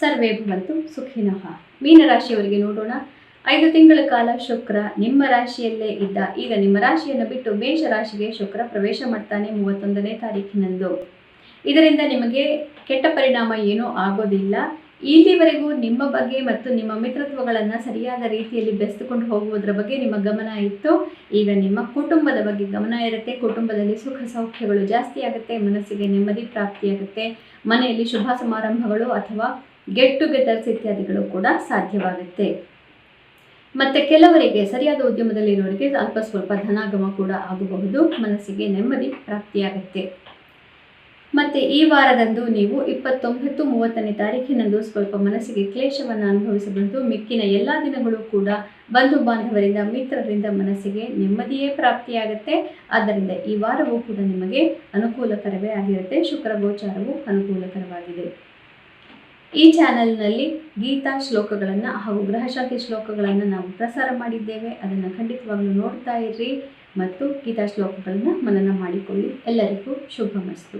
ಸರ್ವೇ ಭವಂತು ಸುಖಿನಃ. ಮೀನರಾಶಿಯವರಿಗೆ ನೋಡೋಣ. ಐದು ತಿಂಗಳ ಕಾಲ ಶುಕ್ರ. ನಿಮ್ಮ ರಾಶಿಯಲ್ಲೇ ಇದ್ದ ಈಗ ನಿಮ್ಮ ರಾಶಿಯನ್ನು ಬಿಟ್ಟು ಮೇಷ ರಾಶಿಗೆ ಶುಕ್ರ ಪ್ರವೇಶ ಮಾಡ್ತಾನೆ ಮೂವತ್ತೊಂದನೇ ತಾರೀಕಿನಂದು ಇದರಿಂದ ನಿಮಗೆ ಕೆಟ್ಟ ಪರಿಣಾಮ ಏನೂ ಆಗೋದಿಲ್ಲ. ಇಲ್ಲಿವರೆಗೂ ನಿಮ್ಮ ಬಗ್ಗೆ ಮತ್ತು ನಿಮ್ಮ ಮಿತ್ರತ್ವಗಳನ್ನು ಸರಿಯಾದ ರೀತಿಯಲ್ಲಿ ಬೆಸ್ತುಕೊಂಡು ಹೋಗುವುದರ ಬಗ್ಗೆ ನಿಮ್ಮ ಗಮನ ಇತ್ತು. ಈಗ ನಿಮ್ಮ ಕುಟುಂಬದ ಬಗ್ಗೆ ಗಮನ ಇರುತ್ತೆ. ಕುಟುಂಬದಲ್ಲಿ ಸುಖ ಸೌಖ್ಯಗಳು ಜಾಸ್ತಿ ಆಗುತ್ತೆ. ಮನಸ್ಸಿಗೆ ನೆಮ್ಮದಿ ಪ್ರಾಪ್ತಿಯಾಗುತ್ತೆ. ಮನೆಯಲ್ಲಿ ಶುಭ ಸಮಾರಂಭಗಳು ಅಥವಾ ಗೆಟ್ ಟುಗೆದರ್ಸ್ ಇತ್ಯಾದಿಗಳು ಕೂಡ ಸಾಧ್ಯವಾಗುತ್ತೆ. ಮತ್ತೆ ಕೆಲವರಿಗೆ ಸರಿಯಾದ ಉದ್ಯಮದಲ್ಲಿರೋರಿಗೆ ಅಲ್ಪ ಸ್ವಲ್ಪ ಧನಾಗಮ ಕೂಡ ಆಗಬಹುದು, ಮನಸ್ಸಿಗೆ ನೆಮ್ಮದಿ ಪ್ರಾಪ್ತಿಯಾಗುತ್ತೆ. ಮತ್ತೆ ಈ ವಾರದಂದು ನೀವು ಇಪ್ಪತ್ತೊಂಬತ್ತು ಮೂವತ್ತನೇ ತಾರೀಕಿನಂದು ಸ್ವಲ್ಪ ಮನಸ್ಸಿಗೆ ಕ್ಲೇಶವನ್ನು ಅನುಭವಿಸಬಹುದು ಮಿಕ್ಕಿನ ಎಲ್ಲ ದಿನಗಳು ಕೂಡ ಬಂಧು ಬಾಂಧವರಿಂದ, ಮಿತ್ರರಿಂದ ಮನಸ್ಸಿಗೆ ನೆಮ್ಮದಿಯೇ ಪ್ರಾಪ್ತಿಯಾಗುತ್ತೆ. ಆದ್ದರಿಂದ ಈ ವಾರವೂ ಕೂಡ ನಿಮಗೆ ಅನುಕೂಲಕರವೇ ಆಗಿರುತ್ತೆ. ಶುಕ್ರ ಗೋಚಾರವು ಅನುಕೂಲಕರವಾಗಿದೆ. ಈ ಚಾನೆಲ್ನಲ್ಲಿ ಗೀತಾ ಶ್ಲೋಕಗಳನ್ನು ಹಾಗೂ ಗ್ರಹಶಾಖೆ ಶ್ಲೋಕಗಳನ್ನು ನಾವು ಪ್ರಸಾರ ಮಾಡಿದ್ದೇವೆ. ಅದನ್ನು ಖಂಡಿತವಾಗ್ಲೂ ನೋಡ್ತಾ ಇರ್ರಿ ಮತ್ತು ಗೀತಾ ಶ್ಲೋಕಗಳನ್ನು ಮನನ ಮಾಡಿಕೊಳ್ಳಿ. ಎಲ್ಲರಿಗೂ ಶುಭ ಮಸ್ತು.